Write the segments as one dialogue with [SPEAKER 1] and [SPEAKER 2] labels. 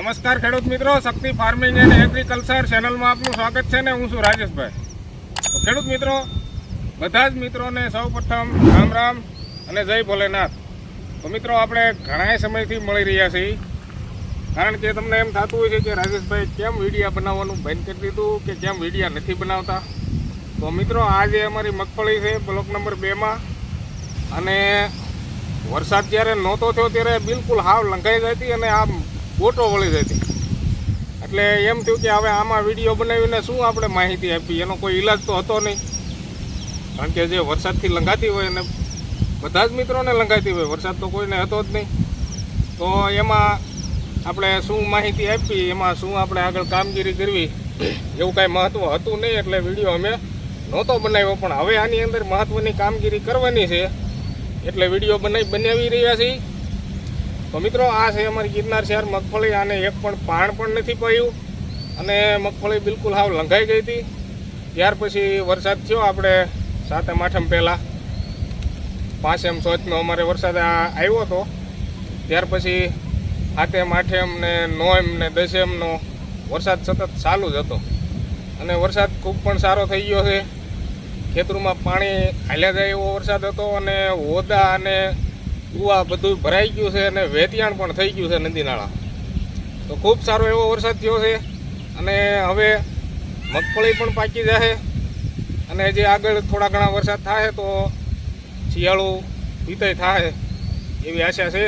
[SPEAKER 1] નમસ્કાર ખેડૂત મિત્રો, શક્તિ ફાર્મિંગ એન્ડ એગ્રીકલ્ચર ચેનલમાં આપનું સ્વાગત છે ને હું છું રાજેશભાઈ. તો ખેડૂત મિત્રો, બધા જ મિત્રોને સૌપ્રથમ રામ રામ અને જય ભોલેનાથ. તો મિત્રો, આપણે ઘણા સમયથી મળી રહ્યા છીએ. કારણ કે તમને એમ થતું હોય છે કે રાજેશભાઈ કેમ વિડીયા બનાવવાનું બંધ કરી દીધું કે કેમ વિડીયા નથી બનાવતા? તો મિત્રો, આજે અમારી મગફળી છે, બ્લોક નંબર બેમાં અને વરસાદ જ્યારે નહોતો થયો ત્યારે બિલકુલ હાવ લંઘાઈ જતી અને આમ ગોટો વળી જતી. એટલે એમ થયું કે હવે આમાં વીડિયો બનાવીને શું આપણે માહિતી આપી એનો કોઈ ઈલાજ તો હતો નહીં. કારણ કે જે વરસાદથી લંઘાતી હોય અને બધા જ મિત્રોને લંઘાતી હોય, વરસાદ તો કોઈને હતો જ નહીં. તો એમાં આપણે શું માહિતી આપી એમાં શું આપણે આગળ કામગીરી કરવી? એવું કાંઈ મહત્ત્વ હતું નહીં, એટલે વીડિયો અમે નહોતો બનાવ્યો. પણ હવે આની અંદર મહત્ત્વની કામગીરી કરવાની છે. એટલે વીડિયો બનાવી બનાવી રહ્યા છીએ. તો મિત્રો, આ છે અમારી ગિરનાર શહેર મગફળી આને એક પણ પાણ પણ નથી પડ્યું અને મગફળી બિલકુલ હાવ લંઘાઈ ગઈ હતી. ત્યાર પછી વરસાદ થયો આપણે સાતમ, આઠમ પહેલાં. પાંચેમ સોચનો અમારે વરસાદ આવ્યો હતો. ત્યાર પછી આઠમ આઠેમ ને નોએમ ને દસેમનો વરસાદ સતત ચાલુ જ હતો. અને વરસાદ ખૂબ પણ સારો થઈ ગયો છે. ખેતરોમાં પાણી હાલ્યા જાય એવો વરસાદ હતો અને હોદા અને કુવા બધું ભરાઈ ગયું છે અને વેતિયાણ પણ થઈ ગયું છે નદી નાળા તો ખૂબ સારો એવો વરસાદ થયો છે અને હવે મગફળી પણ પાકી જશે અને જે આગળ થોડા ઘણા વરસાદ થાય તો શિયાળુ વિતય થાય એવી આશા છે.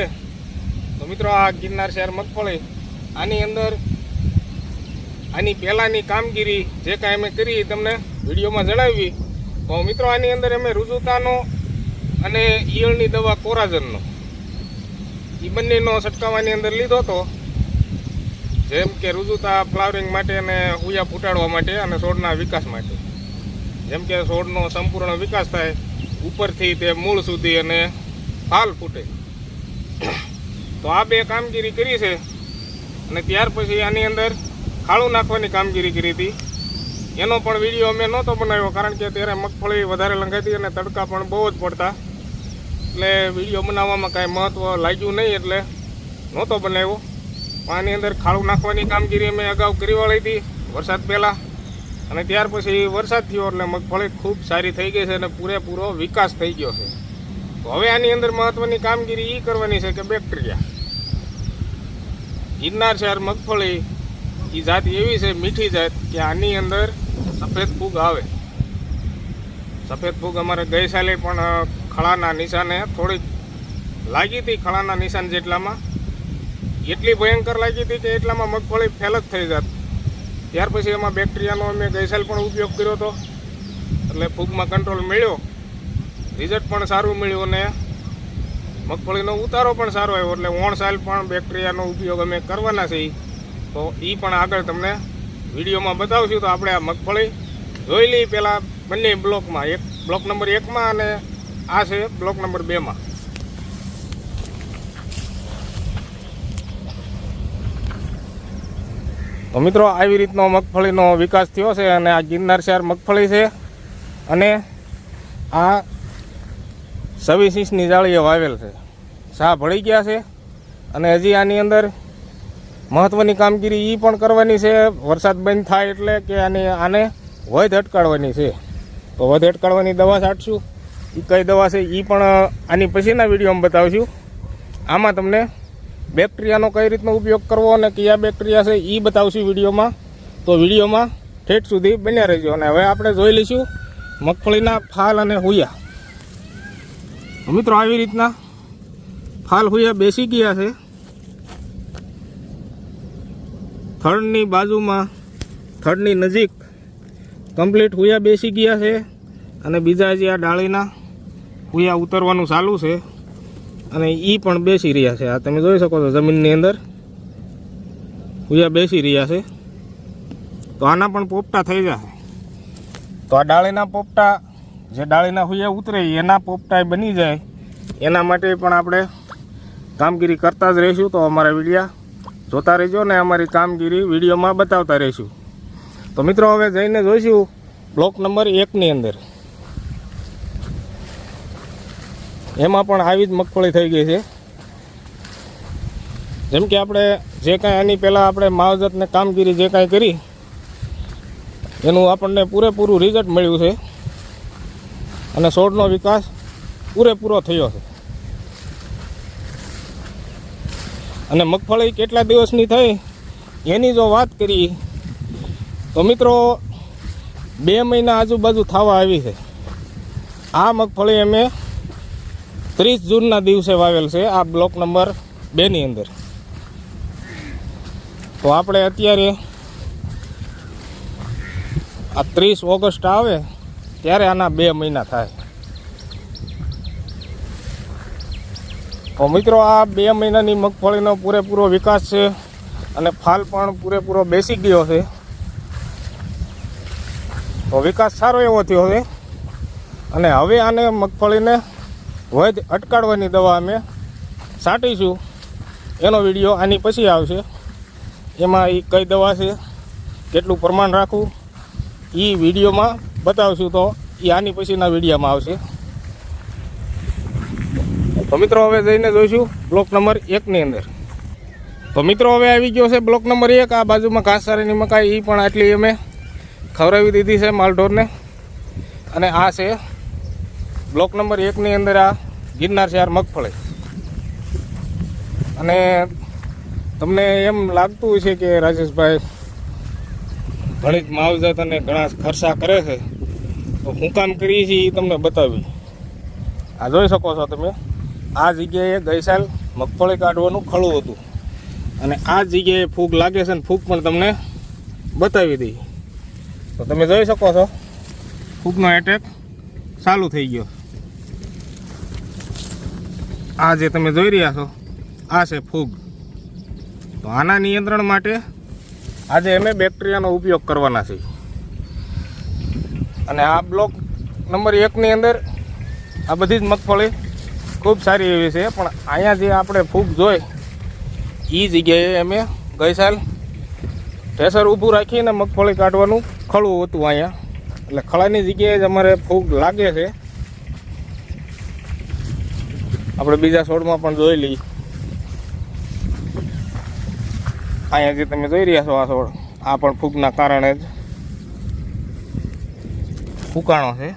[SPEAKER 1] તો મિત્રો આ ગિરનાર શહેર મગફળી, આની અંદર આની પહેલાંની કામગીરી જે કાંઈ અમે કરી તમને વિડીયોમાં જણાવી. તો મિત્રો આની અંદર અમે રુજુતાનો અને ઈયળની દવા કોરાજનનો. એ બંનેનો છંટકાવવાની અંદર લીધો હતો. જેમ કે રુજુતા ફ્લાવરિંગ માટે અને ઉયા ફૂટાડવા માટે અને છોડના વિકાસ માટે. જેમ કે છોડનો સંપૂર્ણ વિકાસ થાય, ઉપરથી તે મૂળ સુધી અને ફાલ ફૂટે. તો આ બે કામગીરી કરી છે. અને ત્યાર પછી આની અંદર ખાળું નાખવાની કામગીરી કરી હતી. એનો પણ વીડિયો અમે નહોતો બનાવ્યો, કારણ કે ત્યારે મગફળી વધારે લંઘાતી અને તડકા પણ બહુ જ પડતા. એટલે વીડિયો બનાવવામાં કાંઈ મહત્ત્વ લાગ્યું નહીં એટલે નહોતો બનાવ્યો. પણ આની અંદર ખાળું નાખવાની કામગીરી અમે અગાઉ કરી વાળી હતી, વરસાદ પહેલાં. અને ત્યાર પછી વરસાદ થયો એટલે મગફળી ખૂબ સારી થઈ ગઈ છે અને પૂરેપૂરો વિકાસ થઈ ગયો છે. તો હવે આની અંદર મહત્ત્વની કામગીરી એ કરવાની છે કે બેક્ટેરિયા. ગિરનાર શહેર મગફળી એ જાત એવી છે, મીઠી જાત, કે આની અંદર સફેદ ફૂગ આવે. સફેદ ફૂગ અમારે ગઈ સાલે પણ ખળાના નિશાને થોડીક લાગી હતી, ખળાના નિશાન જેટલામાં. એટલી ભયંકર લાગી હતી કે એટલામાં મગફળી ફેલ જ થઈ જાત. ત્યાર પછી એમાં બેક્ટેરિયાનો અમે ગઈસાલ પણ ઉપયોગ કર્યો હતો. એટલે ફૂગમાં કંટ્રોલ મળ્યો. રિઝલ્ટ પણ સારું મળ્યું અને મગફળીનો ઉતારો પણ સારો આવ્યો. એટલે ઓણ સાલ પણ બેક્ટેરિયાનો ઉપયોગ અમે કરવાના છીએ. તો એ પણ આગળ તમને વિડીયોમાં બતાવશું. તો આપણે આ મગફળી જોઈ લઈએ પહેલાં બંને બ્લોકમાં. એક બ્લોક નંબર એકમાં અને આ છે બ્લોક નંબર બેમાં. તો મિત્રો, આવી રીતનો મગફળીનો વિકાસ થયો છે અને આ ગિરનાર શહેર મગફળી છે અને આ છવ્વીસ ઇંચની જાળીએ વાવેલ છે. સા ભળી ગયા છે અને હજી આની અંદર મહત્ત્વની કામગીરી એ પણ કરવાની છે. વરસાદ બંધ થાય એટલે કે આની આને વધ અટકાળવાની છે. તો વધ અટકાળવાની દવા છાંટશું. એ કઈ દવા છે એ પણ આની પછીના વિડીયોમાં બતાવશું. આમાં તમને બેક્ટેરિયાનો કઈ રીતનો ઉપયોગ કરવો અને કયા બેક્ટેરિયા છે એ બતાવશું વિડીયોમાં. તો વિડીયોમાં ઠેઠ સુધી બન્યા રહેજો. અને હવે આપણે જોઈ લઈશું મગફળીના ફાલ અને હુયા. મિત્રો આવી રીતના ફાલ હુયા બેસી ગયા છે. થડની બાજુમાં, થડની નજીક કમ્પ્લીટ હુયા બેસી ગયા છે. અને બીજા જે આ ડાળીના હુયા ઉતરવાનું ચાલુ છે. અને એ પણ બેસી રહ્યા છે. આ તમે જોઈ શકો છો જમીનની અંદર. ભૂયા બેસી રહ્યા છે. તો આના પણ પોપટા થઈ જશે. તો આ ડાળીના પોપટા, જે ડાળીના હુયા ઉતરે એના પોપટા બની જાય. એના માટે પણ આપણે કામગીરી કરતા જ રહીશું. તો અમારા વિડીયા જોતા રહેજો ને અમારી કામગીરી વિડીયોમાં બતાવતા રહીશું. તો મિત્રો, હવે જઈને જોઈશું બ્લોક નંબર એકની અંદર. એમાં પણ આવી જ મગફળી થઈ ગઈ છે. જેમ કે આપણે જે કાંઈ આની પહેલાં આપણે માવજતને કામગીરી જે કાંઈ કરી, એનું આપણને પૂરેપૂરું રિઝલ્ટ મળ્યું છે. અને છોડનો વિકાસ પૂરેપૂરો થયો છે. અને મગફળી કેટલા દિવસની થઈ, એની જો વાત કરી તો મિત્રો બે મહિના આજુબાજુ થવા આવી છે. આ મગફળી અમે ત્રીસ જૂનના દિવસે વાવેલ છે આ બ્લોક નંબર બેની અંદર. તો આપણે અત્યારે આ ત્રીસ ઓગસ્ટ આવે ત્યારે આના બે મહિના થાય. તો મિત્રો આ બે મહિનાની મગફળીનો પૂરેપૂરો વિકાસ છે અને ફાલ પણ પૂરેપૂરો બેસી ગયો છે. તો વિકાસ સારો એવો થયો છે. અને હવે આને મગફળીને વધ અટકાડવાની દવા અમે છાંટીશું. એનો વીડિયો આની પછી આવશે. એમાં એ કઈ દવા છે, કેટલું પ્રમાણ રાખવું એ વિડીયોમાં બતાવશું તો એ આની પછીના વિડીયોમાં આવશે. તો મિત્રો હવે જઈને જોઈશું બ્લોક નંબર એકની અંદર. તો મિત્રો હવે આવી ગયો છે બ્લોક નંબર એક. આ બાજુમાં ઘાસચારાની મકાઈ એ પણ આટલી અમે ખવડાવી દીધી છે માલઢોરને. અને આ છે બ્લોક નંબર એકની અંદર આ ગિરનાર શહેર મગફળી. અને તમને એમ લાગતું છે કે રાજેશભાઈ ઘણી જ માવજત અને ઘણા ખર્ચા કરે છે, તો હું કામ કરીએ છીએ એ તમને બતાવી આ જોઈ શકો છો તમે, આ જગ્યાએ ગઈ મગફળી કાઢવાનું ખળું હતું. અને આ જગ્યાએ ફૂગ લાગે છે ને ફૂગ પણ તમને બતાવી દઈ તો તમે જોઈ શકો છો, ફૂગનો એટેક ચાલુ થઈ ગયો. આ જે તમે જોઈ રહ્યા છો, આ છે ફૂગ. તો આના નિયંત્રણ માટે આજે અમે બેક્ટેરિયાનો ઉપયોગ કરવાના છીએ. અને આ બ્લોક નંબર એકની અંદર આ બધી જ મગફળી ખૂબ સારી એવી છે, પણ અહીંયા જે આપણે ફૂગ જોઈ એ જગ્યાએ અમે ગઈ સાલ ઠેસર ઊભું રાખીને મગફળી કાઢવાનું ખળું હતું અહીંયા. એટલે ખળાની જગ્યાએ જ અમારે ફૂગ લાગે છે. આપણે બીજા છોડમાં પણ જોઈ લઈએ. અહીંયા જે તમે જોઈ રહ્યા છો આ છોડ, આ પણ ફૂગના કારણે જ ફૂકાણો છે.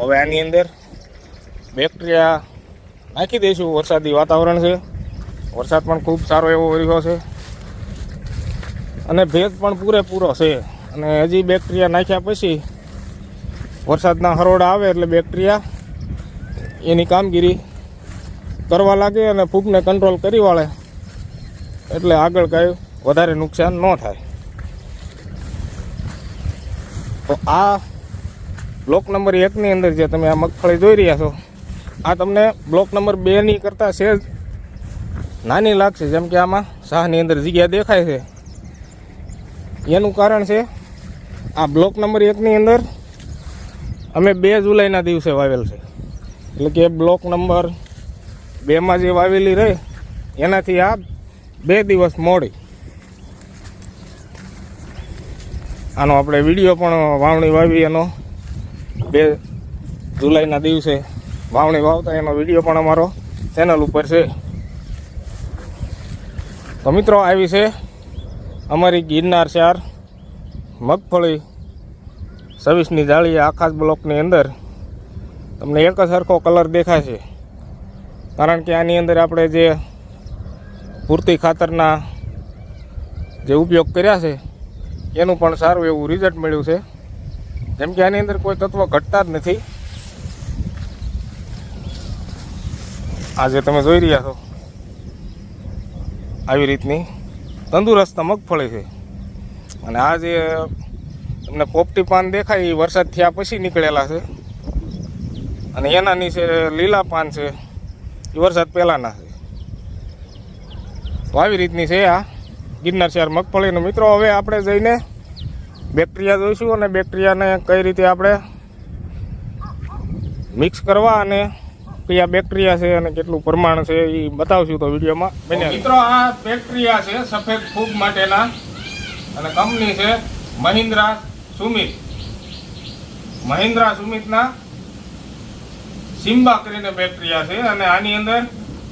[SPEAKER 1] હવે આની અંદર બેક્ટેરિયા નાખી દઈશું. વરસાદી વાતાવરણ છે. વરસાદ પણ ખૂબ સારો એવો રહ્યો છે. અને ભેજ પણ પૂરેપૂરો છે. અને હજી બેક્ટેરિયા નાખ્યા પછી વરસાદના હરોડા આવે એટલે બેક્ટેરિયા એની કામગીરી કરવા લાગે અને ફૂગને કંટ્રોલ કરી વાળે. એટલે આગળ કાંઈ વધારે નુકસાન ન થાય. તો આ બ્લોક નંબર એકની અંદર જે તમે આ મગફળી જોઈ રહ્યા છો, આ તમને બ્લોક નંબર બેની કરતાં સેજ નાની લાગશે, જેમ કે આમાં શાહની અંદર જગ્યા દેખાય છે. એનું કારણ છે, આ બ્લોક નંબર એકની અંદર અમે બે જુલાઈના દિવસે વાવેલ છે. એટલે કે બ્લોક નંબર બેમાં જે વાવેલી રહે, એનાથી આ બે દિવસ મોડી. આનો આપણે વીડિયો પણ વાવણી વાવી, એનો બે જુલાઈના દિવસે વાવણી વાવતા, એનો વીડિયો પણ અમારો ચેનલ ઉપર છે. તો મિત્રો આવી છે અમારી ગિરનાર ચાર મગફળી છવ્વીસની જાળી આખા બ્લોકની અંદર તમને એક જ સરખો કલર દેખાશે. કારણ કે આની અંદર આપણે જે પૂરતી ખાતરના જે ઉપયોગ કર્યા છે, એનું પણ સારું એવું રિઝલ્ટ મળ્યું છે. જેમ કે આની અંદર કોઈ તત્વ ઘટતા જ નથી. આજે તમે જોઈ રહ્યા છો, આવી રીતની તંદુરસ્ત મગફળી છે. અને આ જે તમને પોપટી પાન દેખાય, એ વરસાદ થયા પછી નીકળેલા છે. અને એના નીચે લીલા પાન છે. એ વરસાદ પહેલાંના છે. તો આવી રીતની છે આ ગિરનાર શહેર મગફળીનો. મિત્રો હવે આપણે જઈને બેક્ટેરિયા જોઈશું અને બેક્ટેરિયાને કઈ રીતે આપણે મિક્સ કરવા અને કયા બેક્ટેરિયા છે અને કેટલું પ્રમાણ છે એ બતાવશું તો વિડીયોમાં. મિત્રો આ બેક્ટેરિયા છે સફેદ ફૂગ માટેના અને કંપની છે મહિન્દ્રા સુમિત. મહિન્દ્રા સુમિતના સિમ્બા કરીને બેક્ટેરિયા છે અને આની અંદર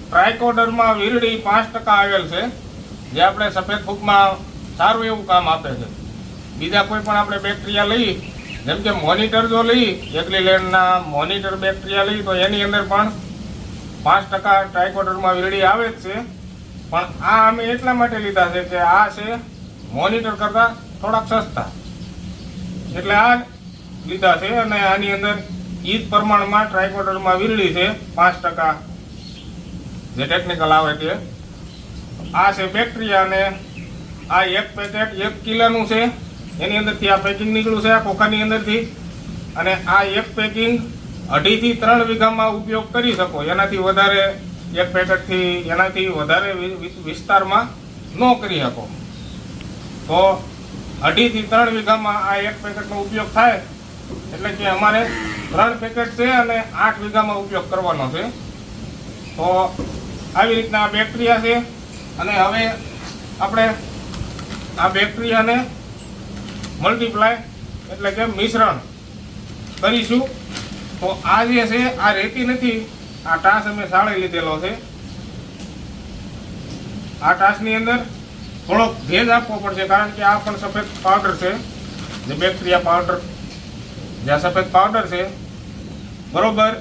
[SPEAKER 1] ટ્રાયકોડરમાં વીરડી પાંચ ટકા આવેલ છે. જે આપણે સફેદ ફૂગમાં સારું એવું કામ આપે છે. બીજા કોઈ પણ આપણે બેક્ટેરિયા લઈ, જેમ કે મોનિટર જો લઈ, એગ્રીલેન્ડના મોનિટર બેક્ટેરિયા લઈ, તો એની અંદર પણ પાંચ ટકા ટ્રાયકોડરમાં વીરડી આવે જ છે. પણ આ અમે એટલા માટે લીધા છે કે આ છે મોનિટર કરતાં થોડાક સસ્તા. એટલે આ લીધા છે અને આની અંદર જ પ્રમાણમાં ટ્રાયકોડરમાં વીરળી છે પાંચ ટકા. જે ટેકનિકલ આવે તે આ છે બેક્ટેરિયા અને આ એક પેકેટ એક કિલોનું છે. એની અંદરથી આ પેકિંગ નીકળ્યું છે આ ખોખાની અંદરથી. અને આ એક પેકિંગ અઢીથી ત્રણ વીઘામાં ઉપયોગ કરી શકો. એનાથી વધારે એક પેકેટથી એનાથી વધારે વિસ્તારમાં ન કરી શકો. તો અઢીથી ત્રણ વીઘામાં આ એક પેકેટનો ઉપયોગ થાય એટલે કે અમારે ત્રણ પેકેટ છે અને આઠ વીઘામાં ઉપયોગ કરવાનો છે. તો આવી રીતના બેક્ટેરિયા છે અને હવે આપણે આ બેક્ટેરિયાને મલ્ટીપ્લાય એટલે કે મિશ્રણ કરીશું. તો આ જે છે, આ રેતી નથી, આ ટાસ અમે સાળી લીધેલો છે. આ ટાસની અંદર થોડોક ભેજ આપવો પડશે કારણ કે આ પણ સફેદ પાવડર છે. જે બેક્ટેરિયા પાવડર જે સફેદ પાવડર છે. બરોબર?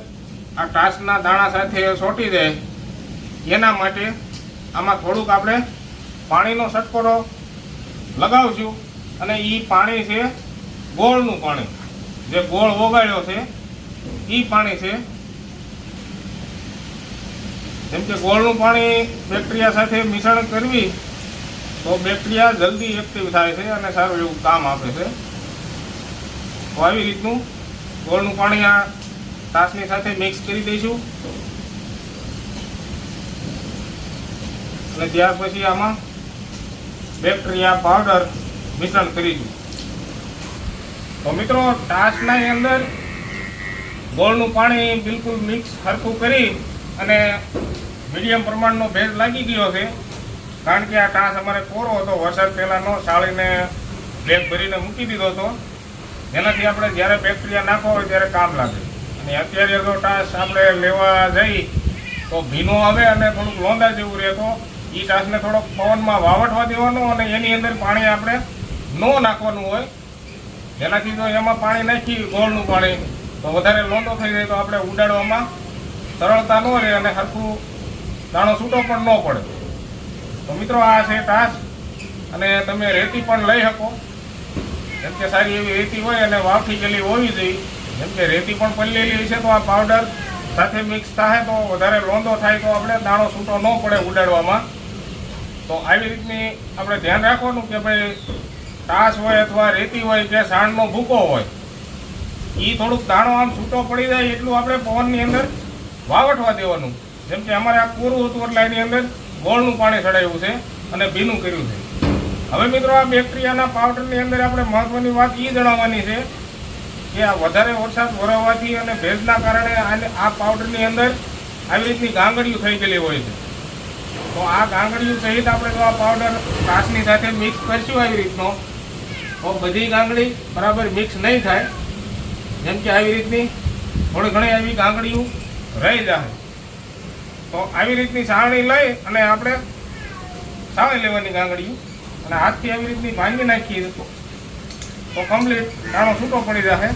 [SPEAKER 1] આ ટાસના દાણા સાથે સોટી દે. એના માટે આમાં થોડુંક આપણે પાણીનો સટકોરો લગાવશું અને એ પાણી છે ગોળનું પાણી. જે ગોળ ઓગાળ્યો છે એ પાણી છે. જેમ કે ગોળનું પાણી બેક્ટેરિયા સાથે મિશ્રણ કરવી, તો બેક્ટેરિયા જલ્દી એક્ટિવ થાય છે અને સારું એવું કામ આપે છે. આવી રીતનું ગોળનું પાણી આ તાસની સાથે મિક્સ કરી દઈશું. અને ત્યાર પછી આમાં બેક્ટેરિયા પાવડર મિશ્રણ કરીશું. તો મિત્રો, તાસના અંદર ગોળનું પાણી બિલકુલ મિક્સ સરખું કરી અને મીડિયમ પ્રમાણનો ભેજ લાગી ગયો છે. કારણ કે આ તાસ અમારે કોરો હતો, વરસાદ પહેલાંનો સાળીને બેગ ભરીને મૂકી દીધો હતો. જેનાથી આપણે જ્યારે બેક્ટેરિયા નાખવા હોય ત્યારે કામ લાગે. અને અત્યારે જો ટાસ આપણે લેવા જઈ, તો ભીનો આવે અને થોડુંક લોંદા જેવું રહે તો એ ટાસને થોડોક પવનમાં વાવટવા દેવાનો અને એની અંદર પાણી આપણે ન નાખવાનું હોય. જેનાથી જો એમાં પાણી નાખી, ગોળનું પાણી, તો વધારે લોંદો થઈ જાય તો આપણે ઉડાડવામાં સરળતા ન રહે અને સરખું દાણો છૂટો પણ ન પડે. તો મિત્રો, આ છે ટાસ. અને તમે રેતી પણ લઈ શકો. જેમ કે સારી એવી રેતી હોય અને વાવથી ગયેલી હોવી જોઈએ. જેમ કે રેતી પણ પલ્લેલી હશે તો આ પાવડર સાથે મિક્સ થાય તો વધારે લોંદો થાય તો આપણે દાણો છૂટો ન પડે ઉડાડવામાં. તો આવી રીતની આપણે ધ્યાન રાખવાનું કે ભાઈ તાસ હોય અથવા રેતી હોય કે સાણનો ભૂકો હોય એ થોડુંક દાણો આમ છૂટો પડી જાય એટલું આપણે પવનની અંદર વાવટવા દેવાનું. જેમ કે અમારે આ કોરું હતું એટલે એની અંદર ગોળનું પાણી ચડાવ્યું છે અને ભીનું કર્યું છે. હવે મિત્રો આ બેક્ટેરિયાના પાવડરની અંદર આપણે મહત્વની વાત એ જણાવવાની છે કે આ વધારે વરસાદ વરસવાથી અને ભેજના કારણે આને આ પાવડરની અંદર આવી રીતની ગાંગડીઓ થઈ ગયેલી હોય છે. તો આ ગાંગડીઓ સહિત આપણે જો આ પાવડર કાચની સાથે મિક્સ કરશું આવી રીતનો, તો બધી ગાંગડી બરાબર મિક્સ નહીં થાય. જેમ કે આવી રીતની થોડી ઘણી આવી ગાંગડીઓ રહી જાય. તો આવી રીતની સાવણી લઈ અને આપણે સાવણી લેવાની ગાંગડીઓ અને હાથથી આવી રીતની ભાંગી નાખીએ તો. કમ્પ્લીટ દાણો છૂટો પડી જશે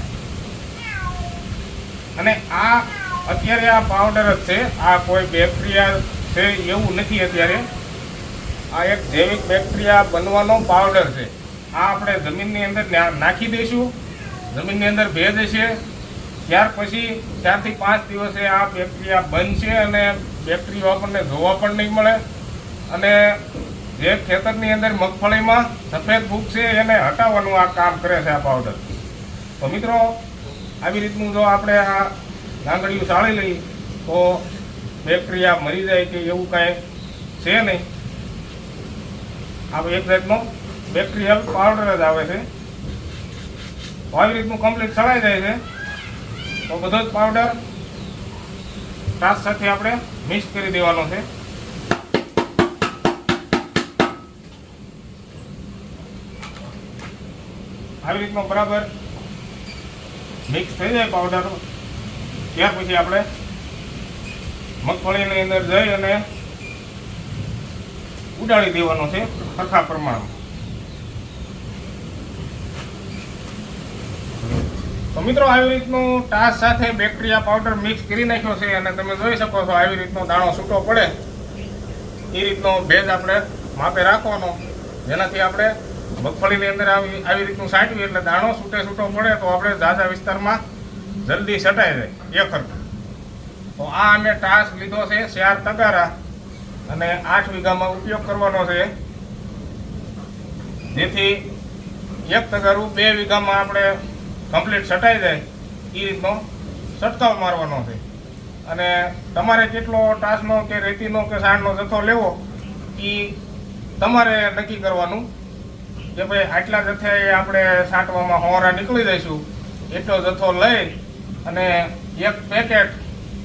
[SPEAKER 1] અને આ અત્યારે આ પાવડર જ છે. આ કોઈ બેક્ટેરિયા છે એવું નથી અત્યારે. આ એક જૈવિક બેક્ટેરિયા બનવાનો પાવડર છે. આ આપણે જમીનની અંદર નાખી દઈશું. જમીનની અંદર ભેજ હશે ત્યાર પછી ચારથી પાંચ દિવસે આ બેક્ટેરિયા બનશે અને બેક્ટેરિયા આપણને જોવા પણ નહીં મળે. અને જે ખેતરની અંદર મગફળીમાં સફેદ ફૂગ છે એને હટાવવાનું આ કામ કરે છે આ પાવડર તો મિત્રો, આવી રીતનું જો આપણે આ ગાંગડીયું સાળી લઈએ, તો બેક્ટેરિયા મરી જાય કે એવું કાંઈ છે નહીં. આ એક જાતનો બેક્ટેરિયલ પાવડર જ આવે છે. આવી રીતનું કમ્પ્લીટ સળાઈ જાય છે. તો બધો જ પાવડર છાશ સાથે આપણે મિક્સ કરી દેવાનો છે. આવી રીતનો બરાબર મિક્સ થઈ જાય પાવડર ત્યાર પછી આપણે મગફળીની અંદર જઈ અને ઉડાડી દેવાનો છે સરખા પ્રમાણમાં. તો મિત્રો આવી રીતનું ટાસ સાથે બેક્ટેરિયા પાવડર મિક્સ કરી નાખ્યો છે અને તમે જોઈ શકો છો આવી રીતનો દાણો છૂટો પડે. એ રીતનો ભેજ આપણે માપે રાખવાનો, જેનાથી આપણે મગફળીની અંદર આવી આવી રીતનું સાંટવી એટલે દાણો છૂટે છૂટો પડે તો આપણે ઝાઝા વિસ્તારમાં જલ્દી સટાઈ જાય હરખું તો આ અમે ટાસ્ક લીધો છે ચાર તગારા અને આઠ વીઘામાં ઉપયોગ કરવાનો છે. જેથી એક તગારું બે વીઘામાં આપણે કમ્પ્લીટ સટાઈ જાય એ રીતનો છંટકાવ મારવાનો છે. અને તમારે કેટલો ટાસનો કે રેતીનો કે સાણનો જથ્થો લેવો એ તમારે નક્કી કરવાનું. કે ભાઈ આટલા જથ્થે આપણે છાંટવામાં હોરા નીકળી જઈશું. એટલો જથ્થો લઈ અને એક પેકેટ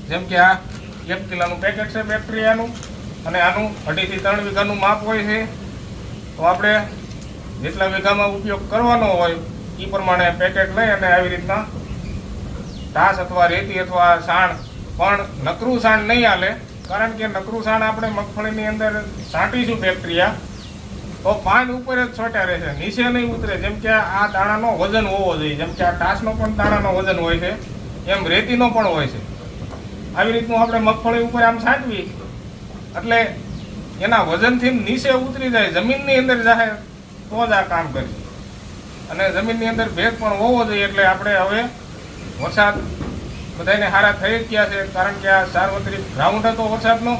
[SPEAKER 1] જેમ કે આ એક કિલોનું પેકેટ છે બેક્ટેરિયાનું અને આનું અઢીથી ત્રણ વીઘાનું માપ હોય છે. તો આપણે જેટલા વીઘામાં ઉપયોગ કરવાનો હોય એ પ્રમાણે પેકેટ લઈ અને આવી રીતના ઢાસ અથવા રેતી અથવા સાણ, પણ નકરું સાણ નહીં હાલે, કારણ કે નકરું સાણ આપણે મગફળીની અંદર છાંટીશું બેક્ટેરિયા તો પાન ઉપર જ છોટ્યા રહેશે નીચે નહીં ઉતરે. જેમ કે આ દાણાનો વજન હોવો જોઈએ. જેમ કે આ ટાસનો પણ દાણાનો વજન હોય છે. એમ રેતીનો પણ હોય છે. આવી રીતનું આપણે મગફળી ઉપર આમ છાંટવી એટલે એના વજનથી નીચે ઉતરી જાય. જમીનની અંદર જાય તો જ આ કામ કરશે અને જમીનની અંદર ભેજ પણ હોવો જોઈએ. એટલે આપણે હવે વરસાદ બધાને સારા થઈ જ ગયા છે. કારણ કે આ સાર્વત્રિક ગ્રાઉન્ડ હતો વરસાદનો.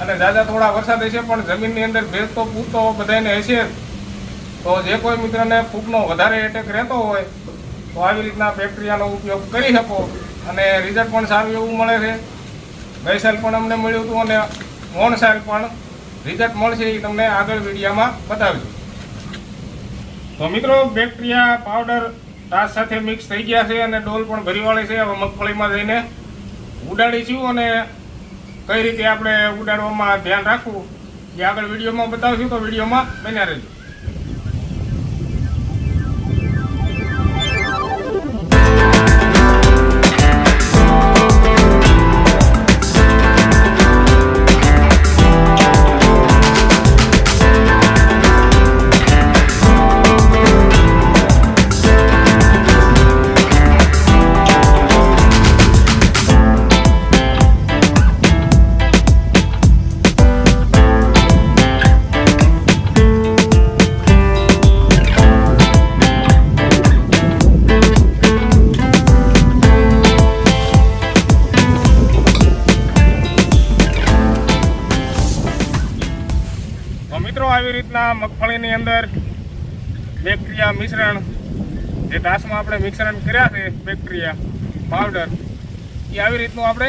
[SPEAKER 1] અને દાદા થોડા વરસાદ હશે પણ જમીનની અંદર ભેજ તો પૂરતો બધાને હશે. તો જે કોઈ મિત્રને ફૂગનો વધારે એટેક રહેતો હોય, તો આવી રીતના બેક્ટેરિયાનો ઉપયોગ કરી શકો અને રિઝલ્ટ પણ સારું એવું મળે છે. ગઈ સાલ પણ અમને મળ્યું હતું અને મોણ સાલ પણ રિઝલ્ટ મળશે એ તમને આગળ વિડીયામાં બતાવીશું. તો મિત્રો બેક્ટેરિયા પાવડર તાસ સાથે મિક્સ થઈ ગયા છે અને ડોલ પણ ભરી વાળી છે. હવે મગફળીમાં જઈને ઉડાડીશું અને કઈ રીતે આપણે ઉડાડવામાં ધ્યાન રાખવું જે આગળ વિડીયોમાં બતાવશું તો વિડીયોમાં બન્યા રહેજો. બેક્ટેરિયા મિશ્રણ. જે ટાસમાં આપણે મિશ્રણ કર્યા છે બેક્ટેરિયા પાવડર એ આવી રીતનું આપણે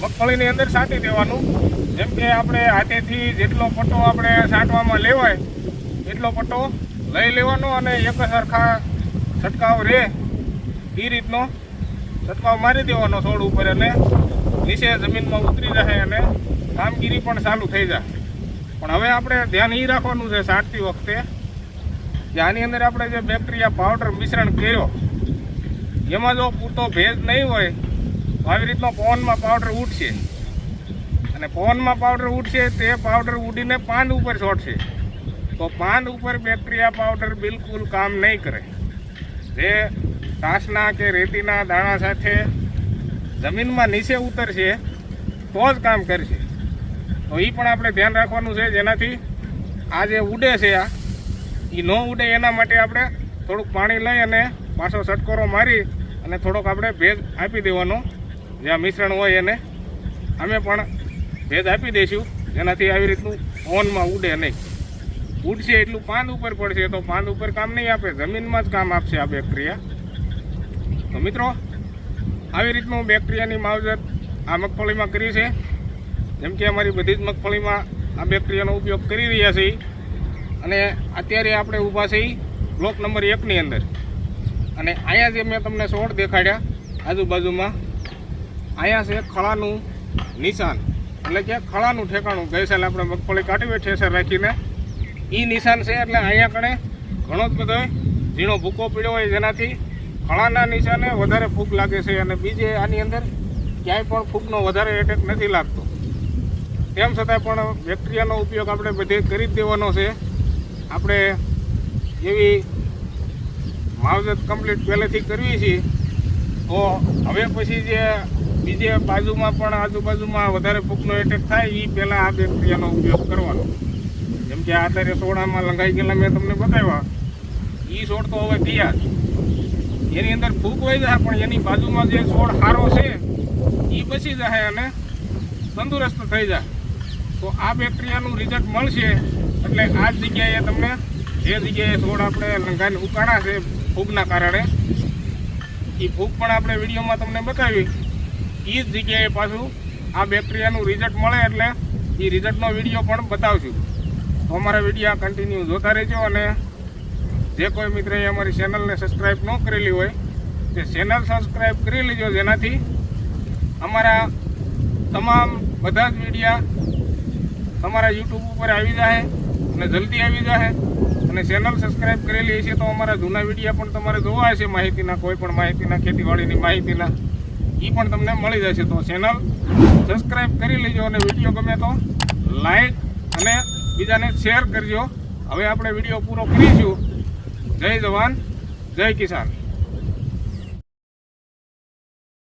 [SPEAKER 1] મગફળીની અંદર છાંટી દેવાનું. જેમ કે આપણે હાથેથી જેટલો પટ્ટો આપણે છાંટવામાં લેવાય, એટલો પટ્ટો લઈ લેવાનો અને એક સરખા છંટકાવ રહે એ રીતનો છંટકાવ મારી દેવાનો છોડ ઉપર અને નીચે જમીનમાં ઉતરી જાય અને કામગીરી પણ ચાલુ થઈ જાય પણ હવે આપણે ધ્યાન એ રાખવાનું છે છાંટતી વખતે કે આની અંદર આપણે જે બેક્ટેરિયા પાવડર મિશ્રણ કર્યો, એમાં જો પૂરતો ભેજ નહીં હોય, તો આવી રીતનો પવનમાં પાવડર ઉઠશે અને પવનમાં પાવડર ઉઠશે તે પાવડર ઉડીને પાન ઉપર છોડશે. તો પાન ઉપર બેક્ટેરિયા પાવડર બિલકુલ કામ નહીં કરે. જે ઘાસના કે રેતીના દાણા સાથે જમીનમાં નીચે ઉતરશે, તો જ કામ કરશે. તો એ પણ આપણે ધ્યાન રાખવાનું છે, જેનાથી આ જે ઉડે છે આ એ ન ઉડે એના માટે આપણે થોડુંક પાણી લઈ અને પાછો સટકોરો મારી અને થોડોક આપણે ભેજ આપી દેવાનો. જ્યાં મિશ્રણ હોય એને. અમે પણ ભેજ આપી દઈશું. જેનાથી આવી રીતનું ઓનમાં ઉડે નહીં. ઉડશે એટલું પાંદ ઉપર પડશે તો પાંદ ઉપર કામ નહીં આપે. જમીનમાં જ કામ આપશે આ બેક્ટેરિયા. તો મિત્રો, આવી રીતનું બેક્ટેરિયાની માવજત આ મગફળીમાં કરી છે. જેમ કે અમારી બધી જ મગફળીમાં આ બેક્ટેરિયાનો ઉપયોગ કરી રહ્યા છીએ. અને અત્યારે આપણે ઊભા છીએ બ્લોક નંબર એકની અંદર. અને અહીંયા જે મેં તમને છોડ દેખાડ્યા, આજુબાજુમાં અહીંયા છે ખળાનું નિશાન. એટલે કે ખળાનું ઠેકાણું. ગઈ આપણે મગફળી કાઢી ઠેસર રાખીને. એ નિશાન છે એટલે અહીંયા કણે ઘણો જ બધો ઝીણો ભૂકો પીડ્યો હોય જેનાથી ખળાના નિશાને વધારે ફૂગ લાગે છે અને બીજે આની અંદર ક્યાંય પણ ફૂગનો વધારે એટેક નથી લાગતો. તેમ છતાં પણ બેક્ટેરિયાનો ઉપયોગ આપણે બધે કરી જ દેવાનો છે. આપણે એવી માવજત કમ્પ્લીટ પહેલેથી કરવી છીએ તો હવે પછી જે બીજે બાજુમાં પણ આજુબાજુમાં વધારે ફૂગનો એટેક થાય એ પહેલાં આ બેક્ટેરિયાનો ઉપયોગ કરવાનો. જેમ કે અત્યારે સોડામાં લંગાઈ ગયેલા મેં તમને બતાવ્યા. એ છોડ તો હવે તૈયાર એની અંદર ફૂગ હોય જાય, પણ એની બાજુમાં જે છોડ સારો છે એ બચી જાય અને તંદુરસ્ત થઈ જાય. તો આ બેક્ટેરિયાનું રિઝલ્ટ મળશે એટલે આ જગ્યાએ તમને જે જગ્યાએ છોડ આપણે લંગાઈને ઉકાળા છે ફૂગના કારણે, એ ફૂગ પણ આપણે વિડીયોમાં તમને બતાવી એ જ જગ્યાએ પાછું આ બેક્ટેરિયાનું રિઝલ્ટ મળે એટલે એ રિઝલ્ટનો વીડિયો પણ બતાવશું. અમારા વીડિયો કન્ટિન્યુ જોતા રહેજો અને જે કોઈ મિત્રએ અમારી ચેનલને સબસ્ક્રાઈબ ન કરેલી હોય, તે ચેનલ સબસ્ક્રાઈબ કરી લેજો જેનાથી અમારા તમામ બધા જ વિડીયા તમારા યુટ્યુબ ઉપર આવી જાય. અને જલ્દી આવી જશે અને ચેનલ સબસ્ક્રાઈબ કરેલી હશે તો અમારા જૂના વિડીયા પણ તમારે જોવા હશે માહિતીના, કોઈ પણ માહિતીના, ખેતીવાડીની માહિતીના. એ પણ તમને મળી જશે. તો ચેનલ સબસ્ક્રાઈબ કરી લેજો અને વીડિયો ગમે તો લાઈક અને બીજાને શેર કરજો. હવે આપણે વીડિયો પૂરો કરીશું. જય જવાન, જય કિસાન.